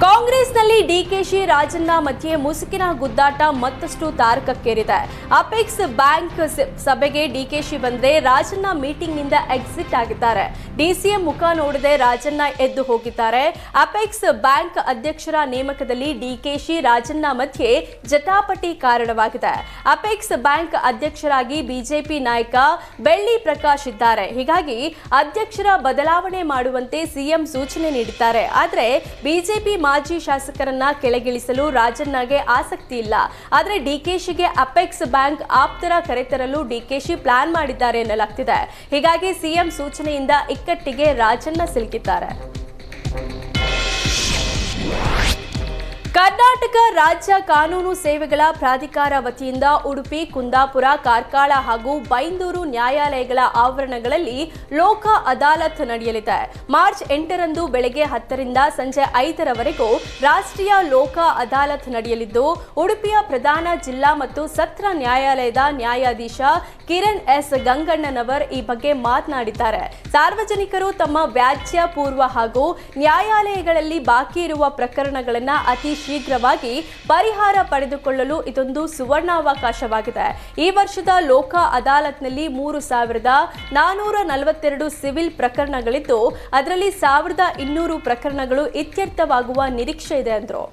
Go ಕಾಂಗ್ರೆಸ್ನಲ್ಲಿ ಡಿಕೆಶಿ ರಾಜಣ್ಣ ಮಧ್ಯೆ ಮುಸುಕಿನ ಗುದ್ದಾಟ ಮತ್ತಷ್ಟು ತಾರಕಕ್ಕೇರಿದೆ. ಅಪೆಕ್ಸ್ ಬ್ಯಾಂಕ್ ಸಭೆಗೆ ಡಿಕೆಶಿ ಬಂದ್ರೆ ರಾಜಣ್ಣ ಮೀಟಿಂಗ್ನಿಂದ ಎಕ್ಸಿಟ್ ಆಗಿದ್ದಾರೆ. ಡಿಸಿಎಂ ಮುಖ ನೋಡದೆ ರಾಜಣ್ಣ ಎದ್ದು ಹೋಗಿದ್ದಾರೆ. ಅಪೆಕ್ಸ್ ಬ್ಯಾಂಕ್ ಅಧ್ಯಕ್ಷರ ನೇಮಕದಲ್ಲಿ ಡಿಕೆಶಿ ರಾಜಣ್ಣ ಮಧ್ಯೆ ಜಟಾಪಟಿ ಕಾರಣವಾಗಿದೆ. ಅಪೆಕ್ಸ್ ಬ್ಯಾಂಕ್ ಅಧ್ಯಕ್ಷರಾಗಿ ಬಿಜೆಪಿ ನಾಯಕ ಬೆಳ್ಳಿ ಪ್ರಕಾಶ್ ಇದ್ದಾರೆ. ಹೀಗಾಗಿ ಅಧ್ಯಕ್ಷರ ಬದಲಾವಣೆ ಮಾಡುವಂತೆ ಸಿಎಂ ಸೂಚನೆ ನೀಡಿದ್ದಾರೆ. ಆದರೆ ಬಿಜೆಪಿ ಮಾಜಿ ಶಾಸಕರನ್ನ ಕೆಳಗಿಳಿಸಲು ರಾಜಣ್ಣಗೆ ಆಸಕ್ತಿ ಇಲ್ಲ ಆದರೆ ಡಿಕೆಶಿಗೆ ಅಪೆಕ್ಸ್ ಬ್ಯಾಂಕ್ ಆಪ್ತರ ಕರೆತರಲು ಡಿಕೆಶಿ ಪ್ಲಾನ್ ಮಾಡಿದ್ದಾರೆ ಎನ್ನಲಾಗ್ತಿದೆ. ಹೀಗಾಗಿ ಸಿಎಂ ಸೂಚನೆಯಿಂದ ಇಕ್ಕಟ್ಟಿಗೆ ರಾಜಣ್ಣ ಸಿಲುಕಿದ್ದಾರೆ. ಕರ್ನಾಟಕ ರಾಜ್ಯ ಕಾನೂನು ಸೇವೆಗಳ ಪ್ರಾಧಿಕಾರ ವತಿಯಿಂದ ಉಡುಪಿ, ಕುಂದಾಪುರ, ಕಾರ್ಕಳ ಹಾಗೂ ಬೈಂದೂರು ನ್ಯಾಯಾಲಯಗಳ ಆವರಣಗಳಲ್ಲಿ ಲೋಕ ಅದಾಲತ್ ನಡೆಯಲಿದೆ. ಮಾರ್ಚ್ ಎಂಟರಂದು ಬೆಳಗ್ಗೆ ಹತ್ತರಿಂದ ಸಂಜೆ ಐದರವರೆಗೂ ರಾಷ್ಟ್ರೀಯ ಲೋಕ ಅದಾಲತ್ ನಡೆಯಲಿದ್ದು, ಉಡುಪಿಯ ಪ್ರಧಾನ ಜಿಲ್ಲಾ ಮತ್ತು ಸತ್ರ ನ್ಯಾಯಾಲಯದ ನ್ಯಾಯಾಧೀಶ ಕಿರಣ್ ಎಸ್ ಗಂಗಣ್ಣನವರ್ ಈ ಬಗ್ಗೆ ಮಾತನಾಡಿದ್ದಾರೆ. ಸಾರ್ವಜನಿಕರು ತಮ್ಮ ವ್ಯಾಜ್ಯ ಪೂರ್ವ ಹಾಗೂ ನ್ಯಾಯಾಲಯಗಳಲ್ಲಿ ಬಾಕಿ ಇರುವ ಪ್ರಕರಣಗಳನ್ನು ಅತಿ ಶೀಘ್ರವಾಗಿ ಪರಿಹಾರ ಪಡೆದುಕೊಳ್ಳಲು ಇದೊಂದು ಸುವರ್ಣಾವಕಾಶವಾಗಿದೆ. ಈ ವರ್ಷದ ಲೋಕ ಅದಾಲತ್ನಲ್ಲಿ ಮೂರು ಸಾವಿರದ ನಾನೂರ ನಲವತ್ತೆರಡು ಸಿವಿಲ್ ಪ್ರಕರಣಗಳಿದ್ದು, ಅದರಲ್ಲಿ ಸಾವಿರದ ಇನ್ನೂರು ಪ್ರಕರಣಗಳು ಇತ್ಯರ್ಥವಾಗುವ ನಿರೀಕ್ಷೆ ಇದೆ ಎಂದರು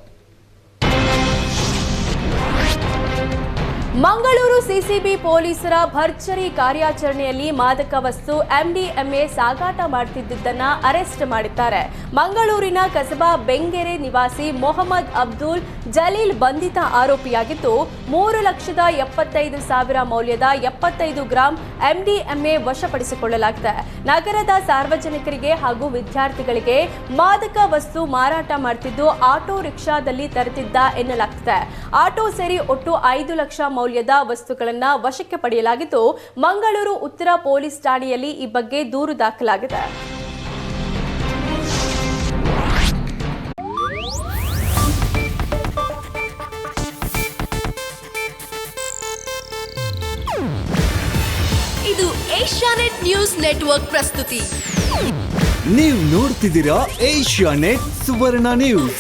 ಸಿಸಿಬಿ ಪೊಲೀಸರ ಭರ್ಜರಿ ಕಾರ್ಯಾಚರಣೆಯಲ್ಲಿ ಮಾದಕ ವಸ್ತು ಎಂಡಿಎಂಎ ಸಾಗಾಟ ಮಾಡುತ್ತಿದ್ದುದನ್ನ ಅರೆಸ್ಟ್ ಮಾಡಿದ್ದಾರೆ. ಮಂಗಳೂರಿನ ಕಸಬಾ ಬೆಂಗೆರೆ ನಿವಾಸಿ ಮೊಹಮ್ಮದ್ ಅಬ್ದುಲ್ ಜಲೀಲ್ ಬಂಧಿತ ಆರೋಪಿಯಾಗಿದ್ದು, ಮೂರು ಲಕ್ಷದ ಎಪ್ಪತ್ತೈದು ಸಾವಿರ ಮೌಲ್ಯದ ಎಪ್ಪತ್ತೈದು ಗ್ರಾಂ ಎಂಡಿಎಂಎ ವಶಪಡಿಸಿಕೊಳ್ಳಲಾಗಿದೆ. ನಗರದ ಸಾರ್ವಜನಿಕರಿಗೆ ಹಾಗೂ ವಿದ್ಯಾರ್ಥಿಗಳಿಗೆ ಮಾದಕ ವಸ್ತು ಮಾರಾಟ ಮಾಡುತ್ತಿದ್ದು ಆಟೋ ರಿಕ್ಷಾದಲ್ಲಿ ತರುತ್ತಿದ್ದ ಎನ್ನಲಾಗ್ತಿದೆ. ಆಟೋ ಸೇರಿ ಒಟ್ಟು ಐದು ಲಕ್ಷ ಮೌಲ್ಯದ ವಸ್ತುಗಳನ್ನ ವಶಕ್ಕೆ ಪಡೆಯಲಾಗಿದ್ದು ಮಂಗಳೂರು ಉತ್ತರ ಪೊಲೀಸ್ ಠಾಣೆಯಲ್ಲಿ ಈ ಬಗ್ಗೆ ದೂರು ದಾಖಲಾಗಿದೆ. ಇದು ಏಷ್ಯಾನೆಟ್ ನ್ಯೂಸ್ ನೆಟ್ವರ್ಕ್ ಪ್ರಸ್ತುತಿ. ನೀವು ನೋಡ್ತಿದ್ದೀರಾ ಏಷ್ಯಾ ನೆಟ್ ಸುವರ್ಣ ನ್ಯೂಸ್.